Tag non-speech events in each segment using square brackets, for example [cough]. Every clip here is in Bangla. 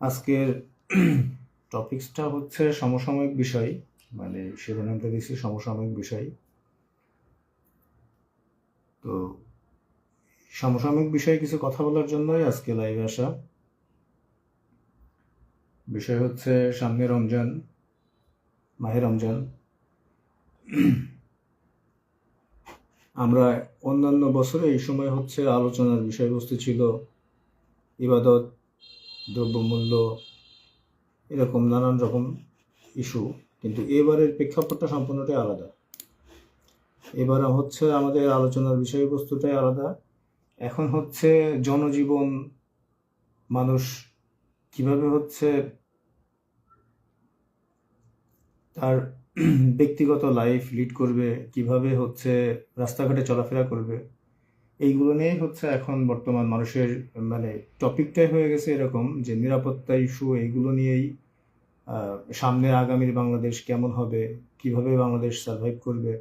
আজকের টপিকসটা হচ্ছে সমসাময়িক বিষয় মানে শিরোনামটা দিচ্ছি সমসাময়িক বিষয়। তো সমসাময়িক বিষয়ে কিছু কথা বলার জন্যই আজকে লাইভে আসা। বিষয় হচ্ছে সামনে রমজান, মাহে রমজান। আমরা অন্যান্য বছরে এই সময় হচ্ছে আলোচনার বিষয়বস্তু ছিল ইবাদত দ্রব্যমূল্য, এরকম নানান রকম ইস্যু কিন্তু এবারের প্রেক্ষাপটটা সম্পূর্ণটাই আলাদা। এবার হচ্ছে আমাদের আলোচনার বিষয়বস্তুটাই আলাদা। এখন হচ্ছে জনজীবন মানুষ কীভাবে হচ্ছে তার ব্যক্তিগত লাইফ লিড করবে, কীভাবে হচ্ছে রাস্তাঘাটে চলাফেরা করবে এইগুলো নিয়েই হচ্ছে এখন বর্তমান মানুষের মানে টপিকটাই হয়ে গেছে এরকম যে নিরাপত্তা ইস্যু এইগুলো নিয়েই সামনের আগামীর বাংলাদেশ কেমন হবে, কীভাবে বাংলাদেশ সার্ভাইভ করবে,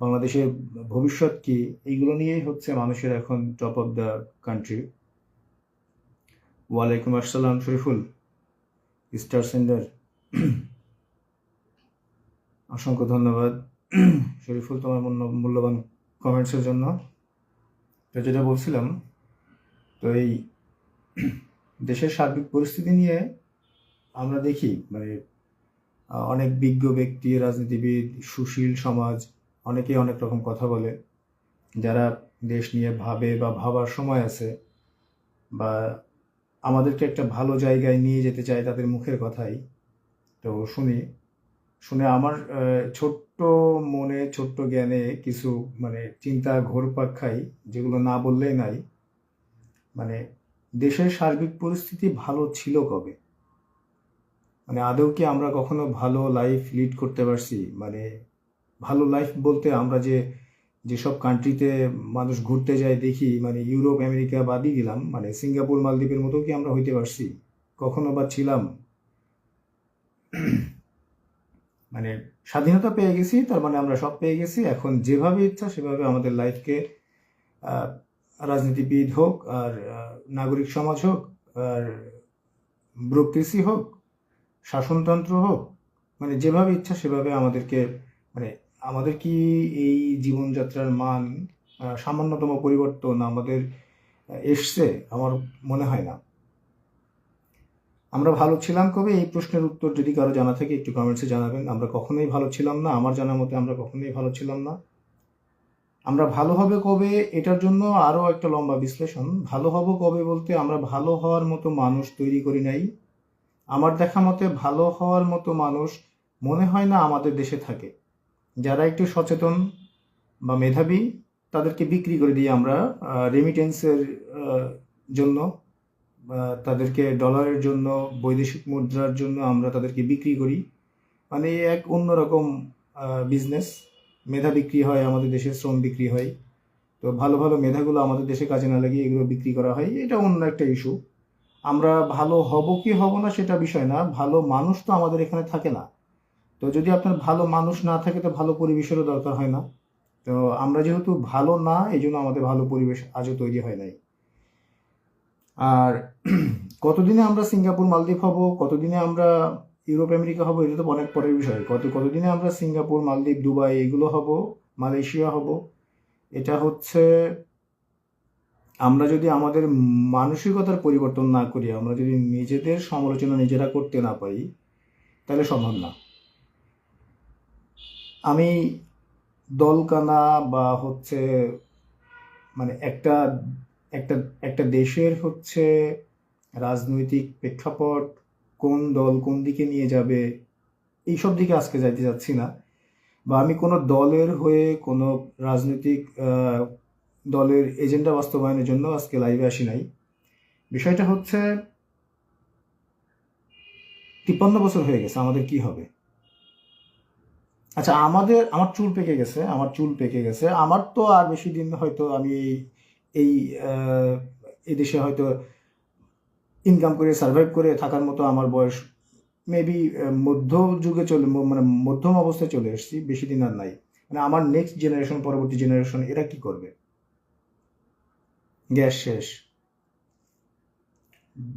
বাংলাদেশের ভবিষ্যৎ কি, এইগুলো নিয়েই হচ্ছে মানুষের এখন টপ অফ দ্য কান্ট্রি ওয়ালাইকুম আসসালাম, শরীফুল, স্টার সেন্ডার। অসংখ্য ধন্যবাদ, শরীফুল, তোমার মূল্য- মূল্যবান কমেন্টসের জন্য। তো যেটা বলছিলাম, তো এই দেশের সার্বিক পরিস্থিতি নিয়ে আমরা দেখি মানে অনেক বিজ্ঞ ব্যক্তি, রাজনীতিবিদ, সুশীল সমাজ, অনেকেই অনেক রকম কথা বলে। যারা দেশ নিয়ে ভাবে বা ভাবার সময় আছে বা আমাদেরকে একটা ভালো জায়গায় নিয়ে যেতে চায় তাদের মুখের কথাই, তো শুনি। শুনে আমার ছোট্ট মনে, ছোট্ট জ্ঞানে কিছু মানে চিন্তা ঘোরপাক খাই, যেগুলো না বললেই নাই। মানে দেশের সার্বিক পরিস্থিতি ভালো ছিল কবে? মানে আদৌ কি আমরা কখনো ভালো লাইফ লিড করতে পারছি? মানে ভালো লাইফ বলতে আমরা যে, যেসব কান্ট্রিতে মানুষ ঘুরতে যায় দেখি মানে ইউরোপ, আমেরিকা বাদই দিলাম মানে সিঙ্গাপুর, মালদ্বীপের মতো কি আমরা হইতে পারছি? কখনো বা ছিলাম। মানে স্বাধীনতা পেয়ে গেছি, তার মানে আমরা সব পেয়ে গেছি। এখন যেভাবে ইচ্ছা সেভাবে আমাদের লাইফকে রাজনীতিবিদ হোক আর নাগরিক সমাজ হোক আর ব্যুরোক্রেসি হোক, শাসনতন্ত্র হোক মানে যেভাবে ইচ্ছা সেভাবে আমাদেরকে মানে আমাদের কি এই জীবনযাত্রার মান সামান্যতম পরিবর্তন আমাদের এসছে? আমার মনে হয় না। আমরা ভালো ছিলাম কবে? এই প্রশ্নের উত্তর যদি কারও জানা থাকে, একটু কমেন্টসে জানাবেন। আমরা কখনোই ভালো ছিলাম না। আমার জানার মতে আমরা কখনোই ভালো ছিলাম না। আমরা ভালো হবে কবে? এটার জন্য আরও একটা লম্বা বিশ্লেষণ। ভালো হব কবে বলতে আমরা ভালো হওয়ার মতো মানুষ তৈরি করি নাই। আমার দেখা মতে ভালো হওয়ার মতো মানুষ মনে হয় না আমাদের দেশে থাকে। যারা একটু সচেতন বা মেধাবী, তাদেরকে বিক্রি করে দিই আমরা রেমিটেন্সের জন্য। তাদেরকে ডলারের জন্য, বৈদেশিক মুদ্রার জন্য আমরা তাদেরকে বিক্রি করি। মানে এক অন্যরকম বিজনেস মেধা বিক্রি হয়, আমাদের দেশে শ্রম বিক্রি হয়। তো ভালো ভালো মেধাগুলো আমাদের দেশে কাজে না লাগিয়ে এগুলো বিক্রি করা হয়। এটা অন্য একটা ইস্যু আমরা ভালো হব কি হব না সেটা বিষয় না। ভালো মানুষ তো আমাদের এখানে থাকে না। তো যদি আপনার ভালো মানুষ না থাকে, তো ভালো পরিবেশেরও দরকার হয় না। তো আমরা যেহেতু ভালো না এই জন্য আমাদের ভালো পরিবেশ আজও তৈরি হয় নাই। আর [clears throat] কতদিনে আমরা সিঙ্গাপুর মালদ্বীপ হব? কতদিনে আমরা ইউরোপ, আমেরিকা হব? এটা তো অনেক পরের বিষয়। কত, কতদিনে আমরা সিঙ্গাপুর, মালদ্বীপ, দুবাই এগুলো হব? মালয়েশিয়া হব? এটা হচ্ছে আমরা যদি আমাদের মানসিকতার পরিবর্তন না করি, আমরা যদি নিজেদের সমালোচনা নিজেরা করতে না পারি, তাহলে সম্ভব না। আমি দলকানা বা হচ্ছে মানে একটা একটা একটা দেশের হচ্ছে রাজনৈতিক প্রেক্ষাপট কোন দল কোন দিকে নিয়ে যাবে, এইসব দিকে আজকে যাইতে যাচ্ছি না। বা আমি কোনো দলের হয়ে কোনো রাজনৈতিক দলের এজেন্ডা বাস্তবায়নের জন্য আজকে লাইভে আসি নাই। বিষয়টা হচ্ছে তিপ্পান্ন বছর হয়ে গেছে, আমাদের কি হবে? আচ্ছা আমাদের, আমার চুল পেকে গেছে, আমার চুল পেকে গেছে, আমার তো আর বেশি দিন হয়তো আমি এই এই আহ, এই দেশে হয়তো ইনকাম করে সার্ভাইভ করে থাকার মতো আমার বয়স মেবি মধ্য যুগে চলে মানে মধ্যম অবস্থায় চলে এসেছি বেশি দিন আর নাই। মানে আমার নেক্সট জেনারেশন পরবর্তী জেনারেশন এরা কি করবে? গ্যাস শেষ।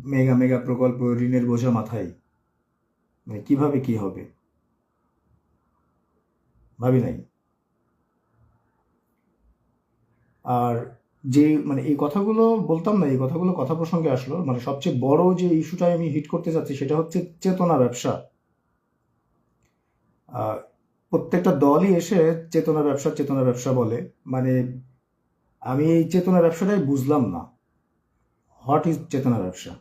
মেগা মেগা প্রকল্প ঋণের বোঝা মাথায়। মানে কীভাবে কি হবে? ভাবি নাই। আর যে মানে এই কথাগুলো বলতাম না, এই কথাগুলো কথা প্রসঙ্গে আসলো মানে সবচেয়ে বড় যে ইস্যুটা আমি হিট করতে যাচ্ছি সেটা হচ্ছে চেতনা ব্যবসা। প্রত্যেকটা দলই এসে চেতনা ব্যবসা চেতনা ব্যবসা বলে। মানে আমি এই চেতনা ব্যবসাটাই বুঝলাম না। হোয়াট ইজ চেতনা ব্যবসা?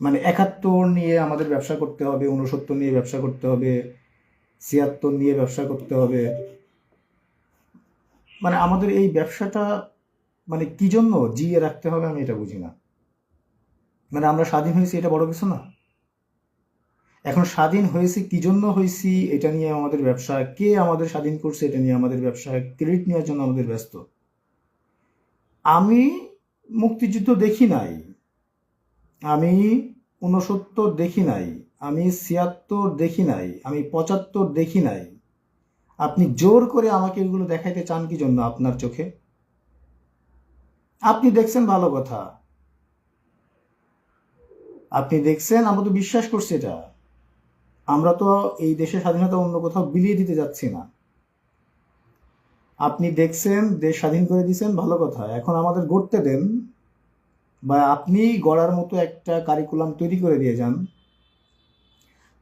মানে একাত্তর নিয়ে আমাদের ব্যবসা করতে হবে উনসত্তর নিয়ে ব্যবসা করতে হবে, ছিয়াত্তর নিয়ে ব্যবসা করতে হবে। মানে আমাদের এই ব্যবসাটা মানে কি জন্য জিয়ে রাখতে হবে আমি এটা বুঝি না। মানে আমরা স্বাধীন হয়েছি, এটা বড় কিছু না। এখন স্বাধীন হয়েছি, কি জন্য হয়েছি, এটা নিয়ে আমাদের ব্যবসা, কে আমাদের স্বাধীন করছে, এটা নিয়ে আমাদের ব্যবসা ক্রেডিট নেওয়ার জন্য আমাদের ব্যস্ত। আমি মুক্তিযুদ্ধ দেখি নাই। আমি ঊনসত্তর দেখি নাই। আমি ছিয়াত্তর দেখি নাই। আমি পঁচাত্তর দেখি নাই। আপনি জোর করে আমাকে এগুলো দেখাইতে চান কি জন্য আপনার চোখে? আপনি দেখছেন ভালো কথা। আপনি দেখছেন, আমরা তো বিশ্বাস করছি এটা। আমরা তো এই দেশের স্বাধীনতা অন্য কোথাও বিলিয়ে দিতে যাচ্ছি না। আপনি দেখছেন, দেশ স্বাধীন করে দিয়েছেন, ভালো কথা। এখন আমাদের গড়তে দেন বা আপনি গড়ার মতো একটা কারিকুলাম তৈরি করে দিয়ে যান।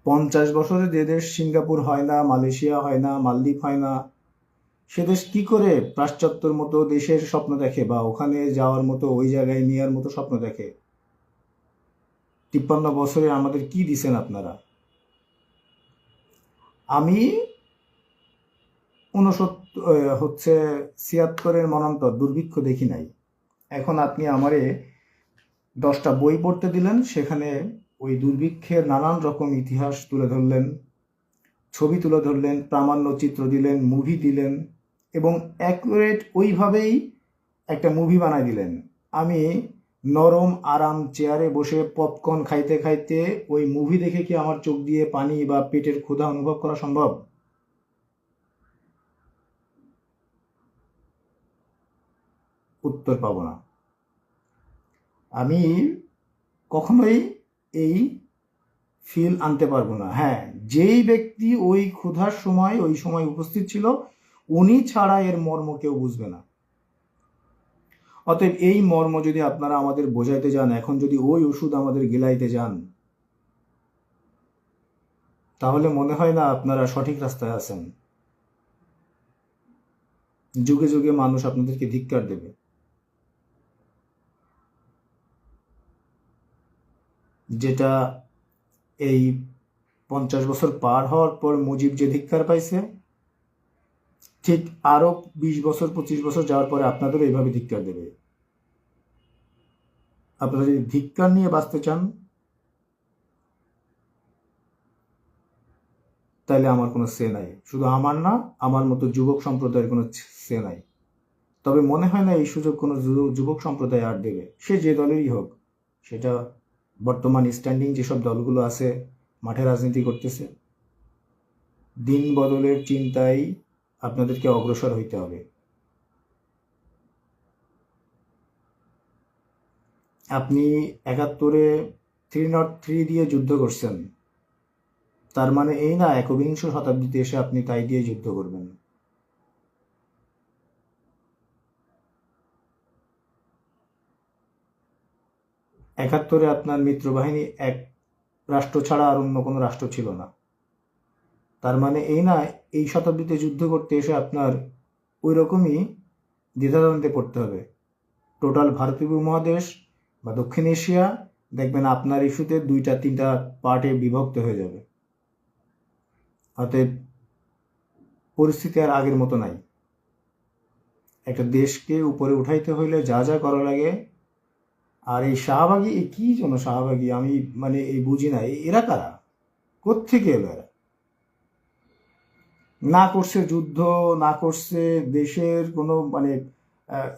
পঞ্চাশ বছরে যে দেশ সিঙ্গাপুর হয় না, মালয়েশিয়া হয় না, মালদ্বীপ হয় না সে দেশ কি করে পাশ্চাত্যর মতো দেশের স্বপ্ন দেখে বা ওখানে যাওয়ার মতো, ওই জায়গায় নেওয়ার মতো স্বপ্ন দেখে? তিপ্পান্ন বছরে আমাদের কি দিছেন আপনারা? আমি উনসত্তর হচ্ছে ছিয়াত্তরের মনান্তর, দুর্ভিক্ষ দেখি নাই। এখন আপনি আমারে দশটা বই পড়তে দিলেন, সেখানে ওই দুর্ভিক্ষের নানান রকম ইতিহাস তুলে ধরলেন, ছবি তুলে ধরলেন, প্রামাণ্য চিত্র দিলেন মুভি দিলেন এবং অ্যাকুরেট ওইভাবেই একটা মুভি বানাই দিলেন। আমি নরম, আরাম চেয়ারে বসে পপকর্ন খাইতে খাইতে ওই মুভি দেখে কি আমার চোখ দিয়ে পানি বা পেটের ক্ষুধা অনুভব করা সম্ভব? উত্তর পাবো না। আমি কখনোই এই ফিল আনতে পারব না। হ্যাঁ যেই ব্যক্তি ওই ক্ষুধার সময়, ওই সময় উপস্থিত ছিল উনি ছাড়া এর মর্ম কেউ বুঝবে না। অতএব এই মর্ম যদি আপনারা আমাদের বোঝাইতে যান, এখন যদি ওই ওষুধ আমাদের গিলাইতে যান, তাহলে মনে হয় না আপনারা সঠিক রাস্তায় আছেন। যুগে যুগে মানুষ আপনাদেরকে ধিক্কার দেবে। যেটা এই পঞ্চাশ বছর পার হওয়ার পর মুজিব যে ধিক্কার পাইছে ঠিক আরও বিশ বছর, পঁচিশ বছর যাওয়ার পরে আপনাদেরও এইভাবে ধিক্কার দেবে। আপনারা যদি ধিক্কার নিয়ে বাঁচতে চান, তাহলে আমার কোনো সে নাই। শুধু আমার না, আমার মতো যুবক সম্প্রদায়ের কোনো সে নাই। তবে মনে হয় না এই সুযোগ কোনো যুবক সম্প্রদায় আর দেবে। সে যে দলেরই হোক, সেটা বর্তমান স্ট্যান্ডিং যেসব দলগুলো আছে, মাঠে রাজনীতি করতেছে, দিন বদলের চিন্তায় আপনাদেরকে অগ্রসর হইতে হবে। আপনি একাত্তরে থ্রি নট থ্রি দিয়ে যুদ্ধ করছেন। তার মানে এই না একবিংশ শতাব্দীতে এসে আপনি তাই দিয়ে যুদ্ধ করবেন। একাত্তরে আপনার মিত্রবাহিনী এক রাষ্ট্র ছাড়া আর অন্য কোনো রাষ্ট্র ছিল না। তার মানে এই না, এই শতাব্দীতে যুদ্ধ করতে এসে আপনার ওই রকমই দ্বিধাদ্বন্দ্বে পড়তে হবে। টোটাল ভারতীয় উপমহাদেশ বা দক্ষিণ এশিয়া, দেখবেন আপনার ইস্যুতে দুইটা, তিনটা পার্টে বিভক্ত হয়ে যাবে। অতএব পরিস্থিতি আর আগের মতো নাই। একটা দেশকে উপরে উঠাইতে হইলে যা যা করা লাগে। আর এই শাহবাগি এ কি জন্য শাহবাগি? আমি মানে এই বুঝি না। এরা কারা? কোত্থেকে এলো এরা? না করছে যুদ্ধ, না করছে দেশের কোনো মানে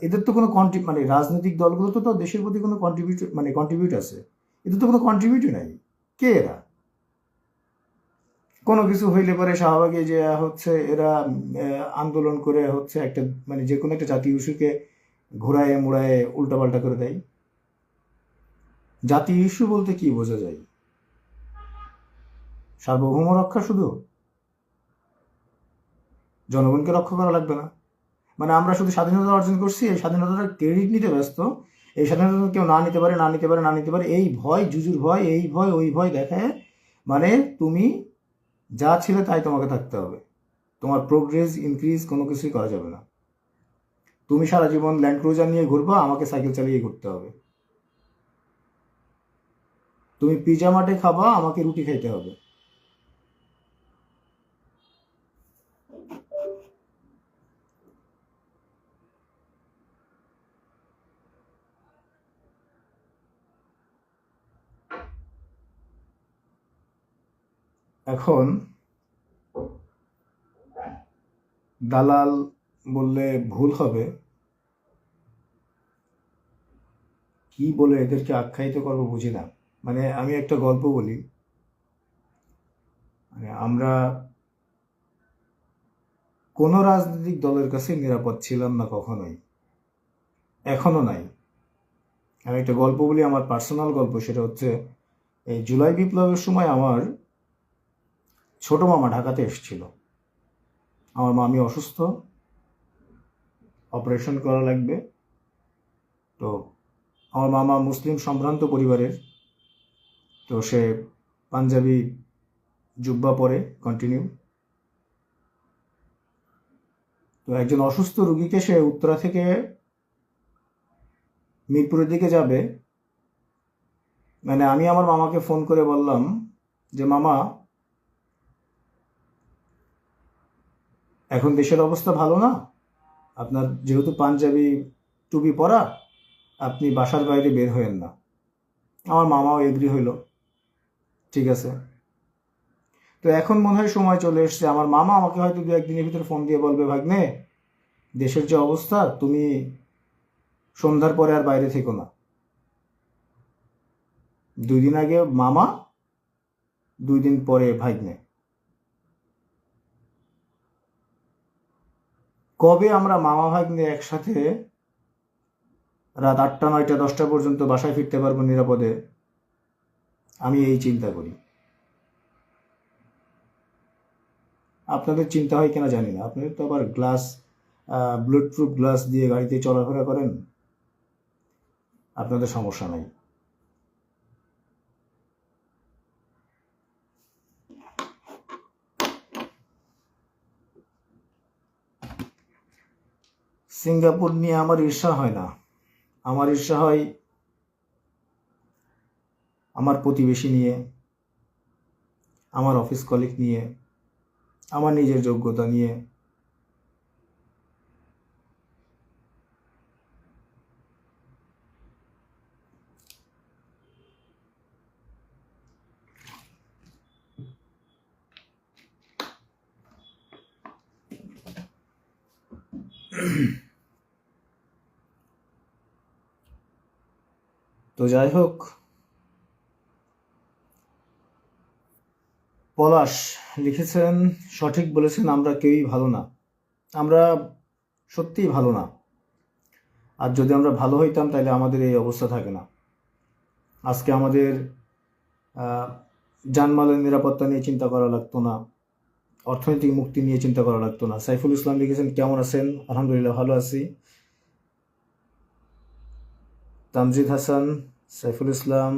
এদের তো কোনো কন্ট্রি মানে রাজনৈতিক দলগুলো তো দেশের প্রতি কোনো কন্ট্রিবিউট মানে কন্ট্রিবিউট আছে। এদের তো কোনো কন্ট্রিবিউটই নাই। কে এরা? কোনো কিছু হইলে পরে শাহবাগে যে হচ্ছে এরা আন্দোলন করে হচ্ছে একটা মানে যে কোনো একটা জাতীয় ইস্যুকে ঘোরায় মোড়ায় উল্টাপাল্টা করে দেয়। জাতীয় ইস্যু বলতে কি বোঝা যায়? সার্বভৌম রক্ষা শুধু? জনগণকে রক্ষা করা লাগবে না। মানে আমরা শুধু স্বাধীনতা অর্জন করছি, এই স্বাধীনতার ক্রেডিট নিতে ব্যস্ত। এই স্বাধীনতা কেউ না নিতে পারে, না নিতে পারে, না নিতে পারে, এই ভয়, জুজুর ভয়, এই ভয়, ওই ভয় দেখায় মানে তুমি যা ছিলে তাই তোমাকে থাকতে হবে। তোমার প্রোগ্রেস ইনক্রিজ কোনো কিছুই করা যাবে না। তুমি সারা জীবন ল্যান্ড ক্রুজার নিয়ে ঘুরবা, আমাকে সাইকেল চালিয়ে ঘুরতে হবে। তুমি পিজা মাঠে খাবা, আমাকে রুটি খাইতে হবে। এখন দালাল বললে ভুল হবে। কি বলে এদেরকে আখ্যায়িত করব বুঝি না। মানে আমি একটা গল্প বলি। মানে আমরা কোনো রাজনৈতিক দলের কাছে নিরাপদ ছিলাম না কখনোই। এখনও নাই। আমি একটা গল্প বলি, আমার পার্সোনাল গল্প, সেটা হচ্ছে এই জুলাই বিপ্লবের সময় আমার ছোট মামা ঢাকাতে এসেছিল। আমার মামি অসুস্থ। অপারেশন করা লাগবে। তো আমার মামা মুসলিম সম্ভ্রান্ত পরিবারের। তো সে পাঞ্জাবি জুব্বা পরে কন্টিনিউ তো একজন অসুস্থ রুগীকে সে উত্তরা থেকে মিরপুরের দিকে যাবে। মানে আমি আমার মামাকে ফোন করে বললাম যে, মামা এখন দেশের অবস্থা ভালো না? আপনার যেহেতু পাঞ্জাবি টুপি পরা, আপনি বাসার বাইরে বের হয়েন না। আমার মামাও এগ্রি হইল। ঠিক আছে। তো এখন মনে হয় সময় চলে এসছে। আমার মামা আমাকে হয়তো দু একদিনের ভিতরে ফোন দিয়ে বলবে, ভাগ্নে, দেশের যে অবস্থা, তুমি সন্ধ্যার পরে আর বাইরে থেকো না। দুই দিন আগে মামা, দুই দিন পরে ভাগ্নে। কবে আমরা মামা ভাগ্নে একসাথে রাত আটটা, নয়টা, দশটা পর্যন্ত বাসায় ফিরতে পারব নিরাপদে? আমি এই চিন্তা করি। আপনাদের চিন্তা হয় কিনা জানি না। আপনাদের তো আবার গ্লাস প্রুফ গ্লাস দিয়ে গাড়িতে চলাফেরা করেন। আপনাদের সমস্যা নাই। সিঙ্গাপুর নিয়ে আমার ঈর্ষা হয় না। আমার ঈর্ষা হয় আমার প্রতিবেশী নিয়ে, আমার অফিস কলিগ নিয়ে, আমার নিজের যোগ্যতা নিয়ে। তো [clears throat] যাই হোক। পলাশ লিখেছেন সঠিক বলেছেন আমরা কেউই ভালো না। আমরা সত্যিই ভালো না। আর যদি আমরা ভালো হইতাম তাহলে আমাদের এই অবস্থা থাকে না। আজকে আমাদের আহ, জানমালের নিরাপত্তা নিয়ে চিন্তা করা লাগতো না। অর্থনৈতিক মুক্তি নিয়ে চিন্তা করা লাগতো না। সাইফুল ইসলাম লিখেছেন কেমন আছেন? আলহামদুলিল্লাহ ভালো আছি। তামজিদ হাসান সাইফুল ইসলাম,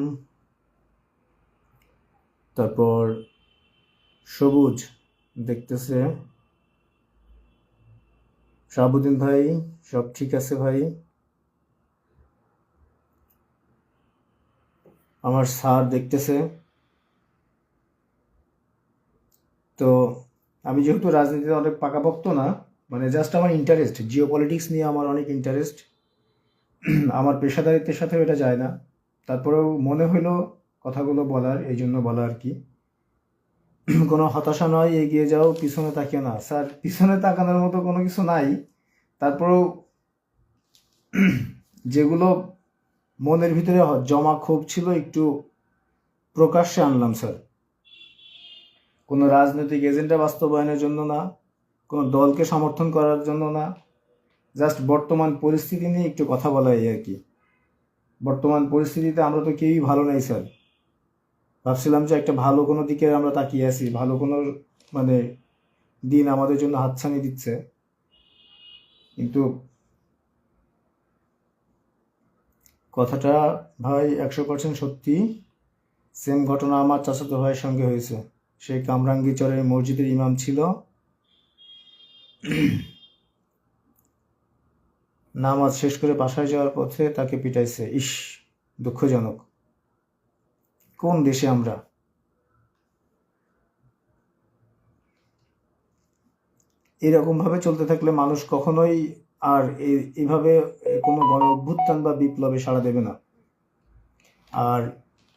তারপর সবুজ দেখতেছে। শাহাবুদ্দিন ভাই, সব ঠিক আছে ভাই? আমার স্যার দেখতেছে। তো আমি যেহেতু রাজনীতিতে অনেক পাকাপোক্ত না মানে জাস্ট আমার ইন্টারেস্ট জিও পলিটিক্স নিয়ে আমার অনেক ইন্টারেস্ট [clears throat] আমার পেশাদারিত্বের সাথেও এটা যায় না। তারপরেও মনে হইল কথাগুলো বলার, এই জন্য বলা আর কি। কোনো হতাশা নয়, এগিয়ে যাও, পিছনে তাকিয়ে না। স্যার, পিছনে তাকানোর মতো কোনো কিছু নাই। তারপরেও যেগুলো মনের ভিতরে জমা ক্ষোভ ছিল, একটু প্রকাশ্যে আনলাম, স্যার। কোনো রাজনৈতিক এজেন্ডা বাস্তবায়নের জন্য না, কোনো দলকে সমর্থন করার জন্য না, জাস্ট বর্তমান পরিস্থিতি নিয়ে একটু কথা বলা এই আর কি। বর্তমান পরিস্থিতিতে আমরা তো কেউই ভালো নাই, স্যার। ভাবছিলাম যে একটা ভালো কোনো দিকে আমরা তাকিয়ে আছি, ভালো কোনো মানে দিন আমাদের জন্য হাতছানি দিচ্ছে। কিন্তু কথাটা ভাই একশো পার্সেন্ট সত্যি। সেম ঘটনা আমার চাচাতো ভাইয়ের সঙ্গে হয়েছে। সে কামরাঙ্গীচরের মসজিদের ইমাম ছিল। নামাজ শেষ করে বাসায় যাওয়ার পথে তাকে পিটাইছে। ইস, দুঃখজনক। কোন দেশে আমরা? এরকম ভাবে চলতে থাকলে মানুষ কখনোই আর এভাবে কোনো গণ অভ্যুত্থান বা বিপ্লবে সাড়া দেবে না। আর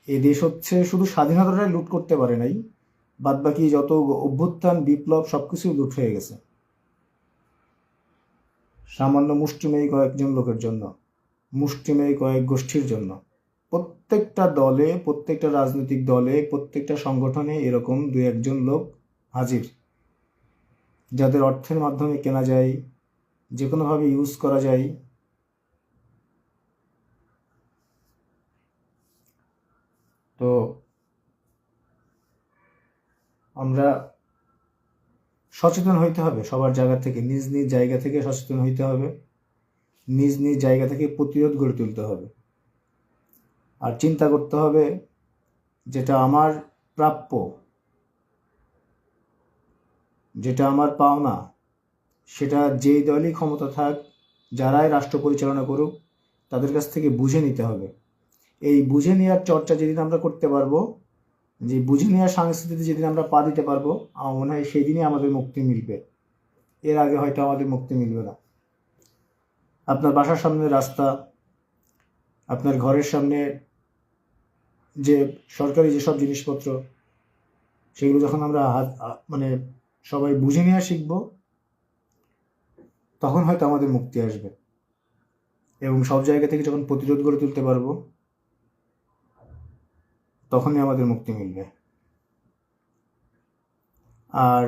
এ দেশ হচ্ছে শুধু স্বাধীনতাটাই লুট করতে পারে নাই, বাদবাকি যত অভ্যুত্থান, বিপ্লব সব সবকিছু লুট হয়ে গেছে। সামান্য মুষ্টিমেয় কয়েকজন লোকের জন্য, মুষ্টিমেয় কয়েক গোষ্ঠীর জন্য। প্রত্যেকটা দলে, প্রত্যেকটা রাজনৈতিক দলে, প্রত্যেকটা সংগঠনে এরকম দু একজন লোক হাজির, যাদের অর্থের মাধ্যমে কেনা যায় যে কোনোভাবে ইউজ করা যায়। তো আমরা সচেতন হইতে হবে। সবার জায়গা থেকে, নিজ নিজ জায়গা থেকে সচেতন হইতে হবে। নিজ নিজ জায়গা থেকে প্রতিরোধ গড়ে তুলতে হবে। আর চিন্তা করতে হবে যেটা আমার প্রাপ্য, যেটা আমার পাওনা, সেটা যেই দলই ক্ষমতা থাক, যারাই রাষ্ট্র পরিচালনা করুক, তাদের কাছ থেকে বুঝে নিতে হবে। এই বুঝে নেওয়ার চর্চা যেদিন আমরা করতে পারব যে বুঝে নেওয়ার সংস্কৃতিতে যেদিন আমরা পা দিতে পারব, আমার মনে হয় সেই দিনই আমাদের মুক্তি মিলবে। এর আগে হয়তো আমাদের মুক্তি মিলবে না। আপনার বাসার সামনে রাস্তা, আপনার ঘরের সামনে যে সরকারি যেসব জিনিসপত্র, সেগুলো যখন আমরা হাত মানে সবাই বুঝে নেওয়া শিখব, তখন হয়তো আমাদের মুক্তি আসবে। এবং সব জায়গা থেকে যখন প্রতিরোধ গড়ে তুলতে পারব তখনই আমাদের মুক্তি মিলবে। আর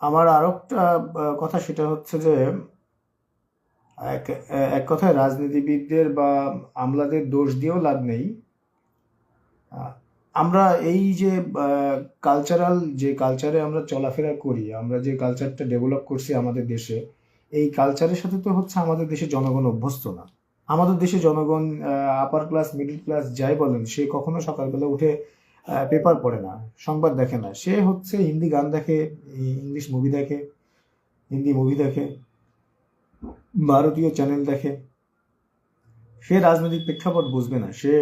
আমার আরও একটা কথা সেটা হচ্ছে যে, এক এক কথায় রাজনীতিবিদদের বা আমলাদের দোষ দিয়েও লাভ নেই। আমরা এই যে কালচারাল যে কালচারে আমরা চলাফেরা করি, আমরা যে কালচারটা ডেভেলপ করছি আমাদের দেশে, এই কালচারের সাথে তো হচ্ছে আমাদের দেশে জনগণ অভ্যস্ত না। আমাদের দেশে জনগণ আপার ক্লাস মিডল ক্লাস যাই বলেন, সে কখনো সকালবেলা উঠে পেপার পড়ে না, সংবাদ দেখে না। সে হচ্ছে হিন্দি গান দেখে ইংলিশ মুভি দেখে, হিন্দি মুভি দেখে, ভারতীয় চ্যানেল দেখে। সে রাজনৈতিক প্রেক্ষাপট বুঝবে না, সে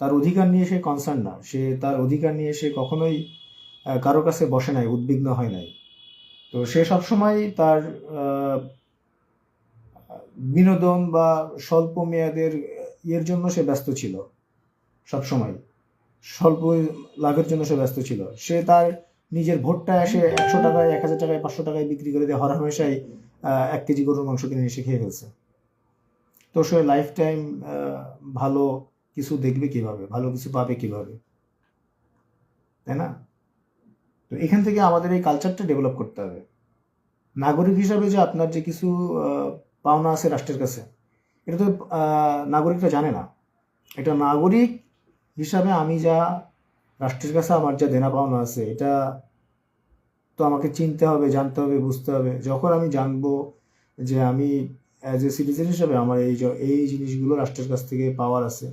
তার অধিকার নিয়ে সে কনসার্ন না, সে তার অধিকার নিয়ে সে কখনোই কারও কাছে বসে নাই, উদ্বিগ্ন হয় নাই। তো সে সবসময় তার বিনোদন বা স্বল্প মেয়াদের ইয়ের জন্য সে ব্যস্ত ছিল সবসময়। স্বল্প লাভের জন্য সে ব্যস্ত ছিল। সে তার নিজের ভোটটা এসে একশো টাকায়, এক হাজার টাকায়, পাঁচশো টাকায় বিক্রি করে দিয়ে হরহামেশাই এক কেজি গরুর মাংস কিনে এসে খেয়ে ফেলছে। তো সে লাইফ টাইম ভালো কিছু দেখবে কীভাবে? ভালো কিছু পাবে কীভাবে? তাই না? তো এখান থেকে আমাদের এই কালচারটা ডেভেলপ করতে হবে। নাগরিক হিসাবে যে আপনার যে কিছু পাওনা আছে রাষ্ট্রের কাছে। এটা তো নাগরিকরা জানে না। এটা নাগরিক হিসাবে আমি যা রাষ্ট্রের কাছে আমার যা দেনা পাওনা আছে, এটা তো আমাকে চিনতে হবে, জানতে হবে, বুঝতে হবে। যখন আমি জানব যে আমি অ্যাজ এ সিটিজেন হিসাবে আমার এই এই জিনিসগুলো রাষ্ট্রের কাছ থেকে পাওয়ার আছে,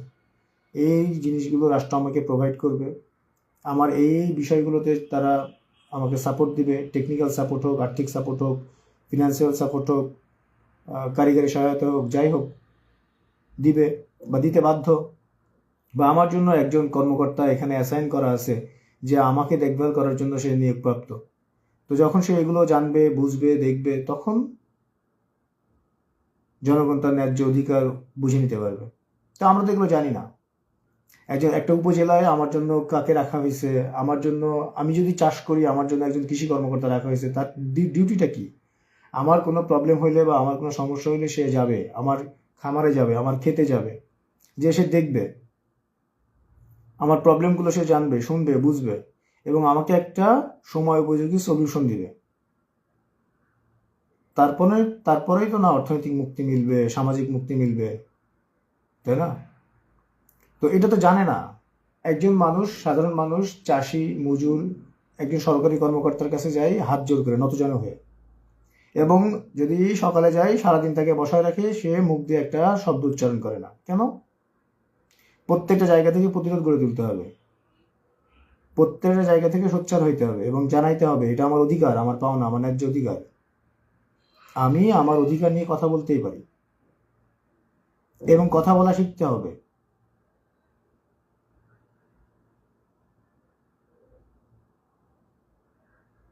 এই জিনিসগুলো রাষ্ট্র আমাকে প্রোভাইড করবে, আমার এই বিষয়গুলোতে তারা আমাকে সাপোর্ট দিবে টেকনিক্যাল সাপোর্ট হোক, আর্থিক সাপোর্ট হোক ফিনান্সিয়াল সাপোর্ট হোক কারিগরি সহায়তা হোক, যাই হোক, দিবে বা দিতে বাধ্য। বা আমার জন্য একজন কর্মকর্তা এখানে অ্যাসাইন করা আছে যে আমাকে দেখভাল করার জন্য সে নিয়োগপ্রাপ্ত। তো যখন সে এগুলো জানবে, বুঝবে, দেখবে, তখন জনগণ তার ন্যায্য অধিকার বুঝে নিতে পারবে। তো আমরা তো এগুলো জানি না। একজন, একটা উপজেলায় আমার জন্য কাকে রাখা হয়েছে, আমার জন্য, আমি যদি চাষ করি, আমার জন্য একজন কৃষি কর্মকর্তা রাখা হয়েছে, তার ডিউটিটা কি? আমার কোনো প্রবলেম হইলে বা আমার কোনো সমস্যা হইলে সে যাবে, আমার খামারে যাবে, আমার খেতে যাবে, যে সে দেখবে। আমার প্রবলেমগুলো সে জানবে, শুনবে, বুঝবে এবং আমাকে একটা সময় উপযোগী সলিউশন দিবে। তারপরে, তারপরেই তো না অর্থনৈতিক মুক্তি মিলবে, সামাজিক মুক্তি মিলবে, তাই না? তো এটা তো জানে না। একজন মানুষ, সাধারণ মানুষ, চাষি, মজুর, একজন সরকারি কর্মকর্তার কাছে যায় হাত জোর করে, নতজন হয়ে। এবং যদি সকালে যায় সারাদিন তাকে বসায় রাখে, সে মুখ দিয়ে একটা শব্দ উচ্চারণ করে না। কেন? প্রত্যেকটা জায়গা থেকে প্রতিরোধ গড়ে তুলতে হবে। প্রত্যেকটা জায়গা থেকে সোচ্চার হইতে হবে এবং জানাইতে হবে, এটা আমার অধিকার, আমার পাওনা, আমার ন্যায্য অধিকার। আমি আমার অধিকার নিয়ে কথা বলতেই পারি। এবং কথা বলা শিখতে হবে।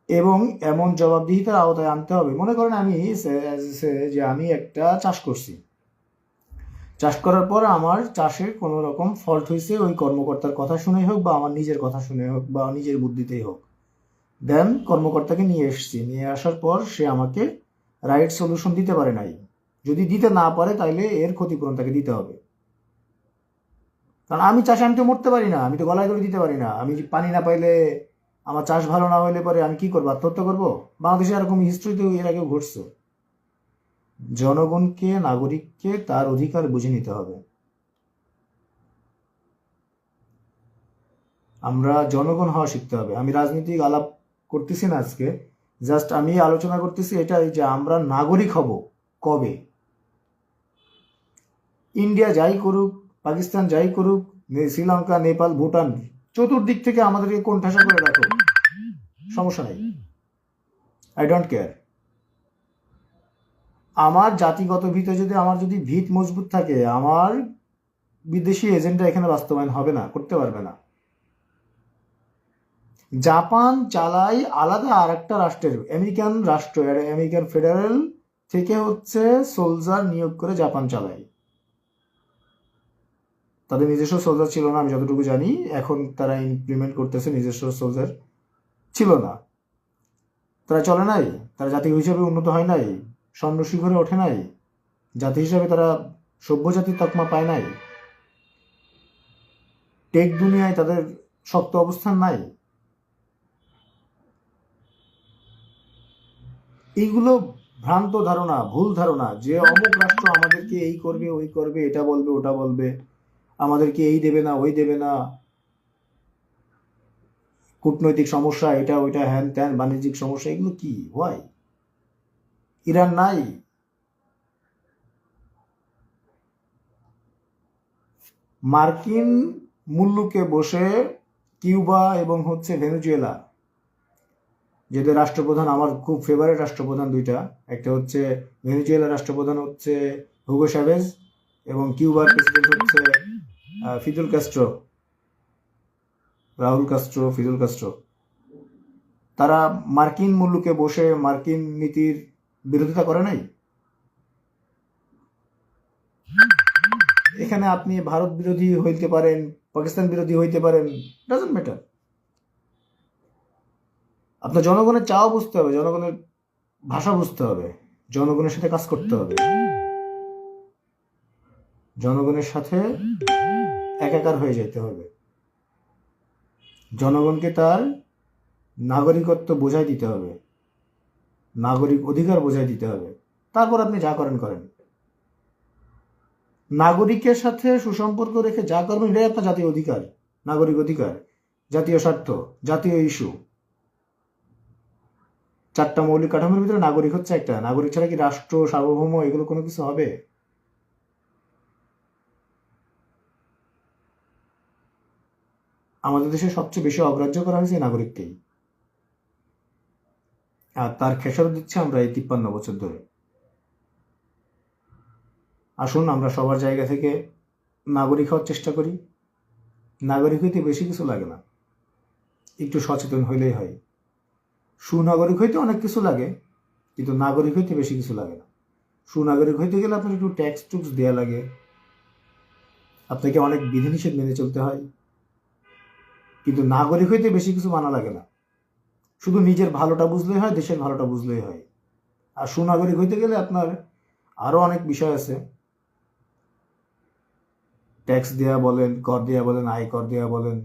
এবং এমন জবাবদিহিতার আওতায় আনতে হবে। মনে করেন আমি যে আমি একটা চাষ করছি। চাষ করার পর আমার চাষে কোনো রকম ফল্ট হয়েছে ওই কর্মকর্তার কথা শুনেই হোক বা আমার নিজের কথা শুনে হোক বা নিজের বুদ্ধিতেই হোক। দেন কর্মকর্তাকে নিয়ে এসছি। নিয়ে আসার পর সে আমাকে রাইট সলিউশন দিতে পারে নাই। যদি দিতে না পারে তাইলে এর ক্ষতিপূরণ তাকে দিতে হবে। কারণ আমি চাষে আমি তো মরতে পারি না, আমি তো গলায় দড়ি দিতে পারি না। আমি পানি না পাইলে আমার চাষ ভালো না হইলে পরে আমি কি করব? আত্মহত্যা করব? বাংলাদেশে এরকম হিস্ট্রিতেও এর আগেও ঘটছে। জনগণকে, নাগরিককে তার অধিকার বুঝে নিতে হবে। আমরা জনগণ হওয়া শিখতে হবে। আমি রাজনৈতিক আলাপ করতেছি না আজকে। জাস্ট আমি আলোচনা করতেছি এটাই যে আমরা নাগরিক হব কবে? ইন্ডিয়া যাই করুক, পাকিস্তান যাই করুক শ্রীলঙ্কা, নেপাল, ভুটান চতুর্দিক থেকে আমাদেরকে কোণঠাসা করে রাখো সমস্যা নেই। আই ডোন্ট কেয়ার আমার জাতিগত ভিতে যদি আমার যদি ভিত মজবুত থাকে, আমার বিদেশি এজেন্ডা এখানে বাস্তবায়ন হবে না, করতে পারবে না। জাপান চালায় আলাদা আর একটা রাষ্ট্রের, আমেরিকান রাষ্ট্র আমেরিকান ফেডারেল থেকে হচ্ছে সোলজার নিয়োগ করে জাপান চালায়। তাদের নিজস্ব সোলজার ছিল না, আমি যতটুকু জানি। এখন তারা ইমপ্লিমেন্ট করতেছে নিজস্ব সোলজার ছিল না। তারা চলে নাই, তারা জাতি হিসাবে উন্নত হয় নাই, স্বর্ণ শিখরে ওঠে নাই, জাতি হিসাবে তারা সভ্য জাতির তকমা পায় নাই। টেক দুনিয়ায় তাদের শক্ত অবস্থান নাই। এইগুলো ভ্রান্ত ধারণা, ভুল ধারণা, যে অমুক রাষ্ট্র আমাদেরকে এই করবে, ওই করবে, এটা বলবে, ওটা বলবে। আমাদেরকে এই দেবে না, ওই দেবে না। কূটনৈতিক সমস্যা, এটা, ওইটা, হ্যান ত্যান, বাণিজ্যিক সমস্যা, এগুলো কি? হয় ইরান নাই। মার্কিন মুল্লুকে বসে কিউবা এবং হচ্ছে ভেনেজুয়েলা, যেদের রাষ্ট্রপ্রধান, আমার খুব ফেভারিট রাষ্ট্রপ্রধান দুইটা। একটা হচ্ছে ভেনেজুয়েলার রাষ্ট্রপ্রধান হচ্ছে হুগো স্যাভেজ এবং কিউবার প্রেসিডেন্ট হচ্ছে Fidel Castro, Raul Castro, Fidel Castro. তারা মার্কিন মুল্লুকে বসে মার্কিন নীতির বিরোধিতা করে নাই? এখানে আপনি ভারত বিরোধী হইতে পারেন, পাকিস্তান বিরোধী হইতে পারেন ডাজন্ট ম্যাটার আপনার জনগণের চাও বুঝতে হবে, জনগণের ভাষা বুঝতে হবে, জনগণের সাথে কাজ করতে হবে। জনগণের সাথে একাকার হয়ে যেতে হবে। জনগণকে তার নাগরিকত্ব বোঝাই দিতে হবে। নাগরিক অধিকার বোঝাই দিতে হবে। তারপর আপনি যা করেন করেন। নাগরিকের সাথে সুসম্পর্ক রেখে যা করবেন, এটাই আপনার জাতীয় অধিকার, নাগরিক অধিকার, জাতীয় স্বার্থ, জাতীয় ইস্যু। চারটা মৌলিক কাঠামোর ভিতরে নাগরিক হচ্ছে একটা। নাগরিক ছাড়া কি রাষ্ট্র, সার্বভৌম এগুলো কোনো কিছু হবে? আমাদের দেশে সবচেয়ে বেশি অগ্রাহ্য করা হয়েছে নাগরিককেই। আর তার খেসারত দিচ্ছে আমরা এই তিপ্পান্ন বছর ধরে। আসুন আমরা সবার জায়গা থেকে নাগরিক হওয়ার চেষ্টা করি। নাগরিক হইতে বেশি কিছু লাগে না। একটু সচেতন হইলেই হয়। সুনাগরিক হইতে অনেক কিছু লাগে, কিন্তু নাগরিক হইতে বেশি কিছু লাগে না। সুনাগরিক হইতে গেলে আপনার একটু ট্যাক্স টুক্স দেওয়া লাগে। আপনাকে অনেক বিধিনিষেধ মেনে চলতে হয়। কিন্তু নাগরিক হইতে বেশি কিছু মানা লাগে না। শুধু নিজের ভালোটা বুঝলেই হয়, দেশের ভালোটা বুঝলেই হয়। আর সুনাগরিক হইতে গেলে আপনার আরও অনেক বিষয় আছে। ট্যাক্স দেয়া বলেন, কর দেয়া বলেন আয় কর দেয়া বলেন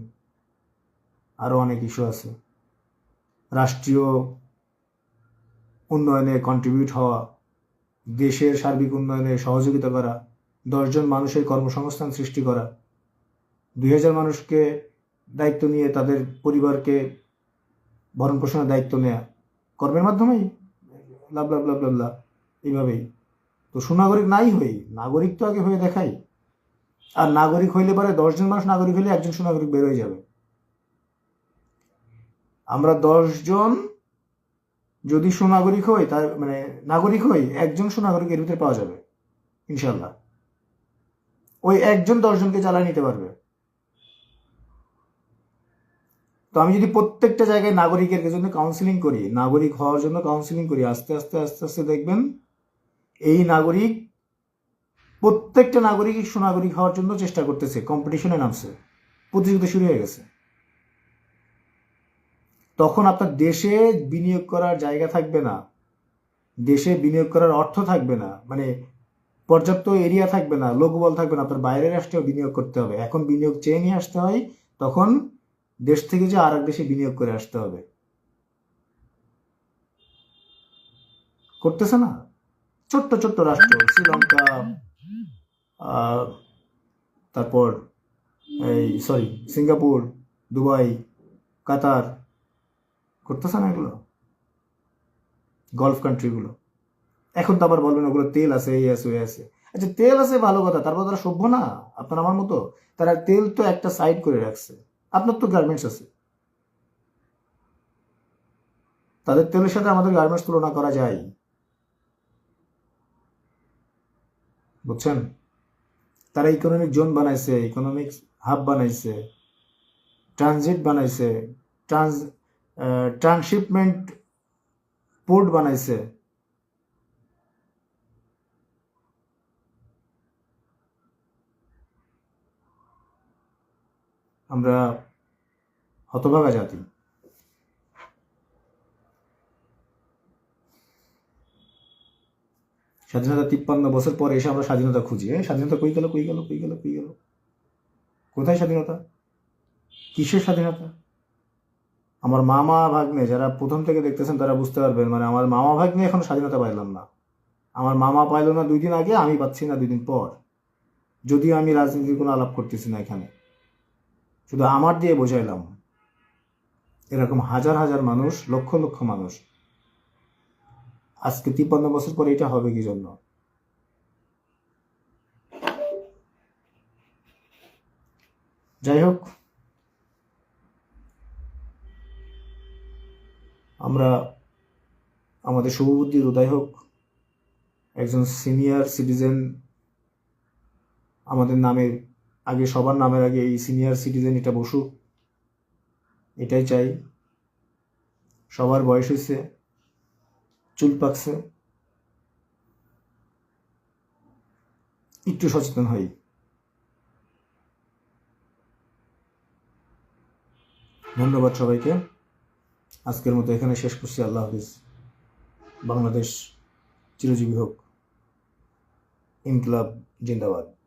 আরও অনেক ইস্যু আছে। রাষ্ট্রীয় উন্নয়নে কন্ট্রিবিউট হওয়া, দেশের সার্বিক উন্নয়নে সহযোগিতা করা, দশজন মানুষের কর্মসংস্থান সৃষ্টি করা, দুই হাজার মানুষকে দায়িত্ব নিয়ে তাদের পরিবারকে ভরণ পোষণের দায়িত্ব নেওয়া কর্মের মাধ্যমেই? লাভ লাভ লাভ লাভ লাভ। এইভাবেই। তো সুনাগরিক নাই হই নাগরিক তো আগে হয়ে দেখাই। আর নাগরিক হইলে পরে দশজন মানুষ নাগরিক হইলে একজন সুনাগরিক বের হয়ে যাবে। আমরা দশজন যদি সুনাগরিক হই, তার মানে নাগরিক হই, একজন সুনাগরিক এর ভিতরে পাওয়া যাবে ইনশাল্লাহ ওই একজন দশজনকে চালায় নিতে পারবে। তো আমি যদি প্রত্যেকটা জায়গায় নাগরিকের জন্য কাউন্সিলিং করি, নাগরিক হওয়ার জন্য কাউন্সিলিং করি, আস্তে আস্তে আস্তে আস্তে দেখবেন এই নাগরিক, প্রত্যেকটা নাগরিক সুনাগরিক হওয়ার জন্য চেষ্টা করতেছে কম্পিটিশনে নামছে, প্রতিযোগিতা শুরু হয়ে গেছে। তখন আপনার দেশে বিনিয়োগ করার জায়গা থাকবে না, দেশে বিনিয়োগ করার অর্থ থাকবে না মানে পর্যাপ্ত এরিয়া থাকবে না, লোকবল থাকবে না, আপনার বাইরের রাষ্ট্রেও বিনিয়োগ করতে হবে। এখন বিনিয়োগ চেয়ে নিয়ে আসতে হয়, তখন দেশ থেকে যে আর এক দেশে বিনিয়োগ করে আসতে হবে। করতেছে না? ছোট্ট ছোট্ট রাষ্ট্র, শ্রীলঙ্কা তারপর এই সরি সিঙ্গাপুর, দুবাই, কাতার, করতেছে না এগুলো? গলফ কান্ট্রিগুলো এখন তো আবার বলবেন ওগুলো তেল আছে, এই আছে, ওই আছে। আচ্ছা তেল আছে ভালো কথা, তারপর তারা সভ্য না, আপনার আমার মতো? তারা তেল তো একটা সাইড করে রাখছে। আপনার তো গার্মেন্টস আছে। তাদের তেলের সাথে আমাদের গার্মেন্টস তুলনা করা যায়। বুঝছেন? তারা ইকোনমিক জোন বানাইছে ইকোনমিক হাব বানাইছে ট্রানজিট বানাইছে ট্রান্স ট্রান্সশিপমেন্ট পোর্ট বানাইছে। আমরা হতভাগা জাতি। স্বাধীনতা তিপ্পান্ন বছর পরে এসে আমরা স্বাধীনতা খুঁজি। এ, স্বাধীনতা কই গেল কই গেল কই গেল কই গেল? কোথায় স্বাধীনতা? কিসের স্বাধীনতা? আমার মামা ভাগ্নে যারা প্রথম থেকে দেখতেছেন তারা বুঝতে পারবেন মানে আমার মামা ভাগ্নে এখন স্বাধীনতা পাইলাম না। আমার মামা পাইলো না দুই দিন আগে আমি পাচ্ছি না দুই দিন পর। যদিও আমি রাজনীতির কোনো আলাপ করতেছি না এখানে। শুধু আমার দিয়ে বোঝাইলাম। এরকম হাজার হাজার মানুষ, লক্ষ লক্ষ মানুষ। আজকে তিপ্পান্ন বছর পরে এটা হবে কি জন্য? যাই হোক, আমরা আমাদের শুভবুদ্ধির উদয় হোক। একজন সিনিয়র সিটিজেন আমাদের নামের আগে সবার নামের আগে এই সিনিয়র সিটিজেন এটা বসুক এটাই চাই। সবার বয়স হয়েছে চুল পাকছে। একটু সচেতন হই। ধন্যবাদ সবাইকে। আজকের মতো এখানে শেষ করছি। আল্লাহ হাফিজ। বাংলাদেশ চিরজীবী হোক। ইনকলাব জিন্দাবাদ।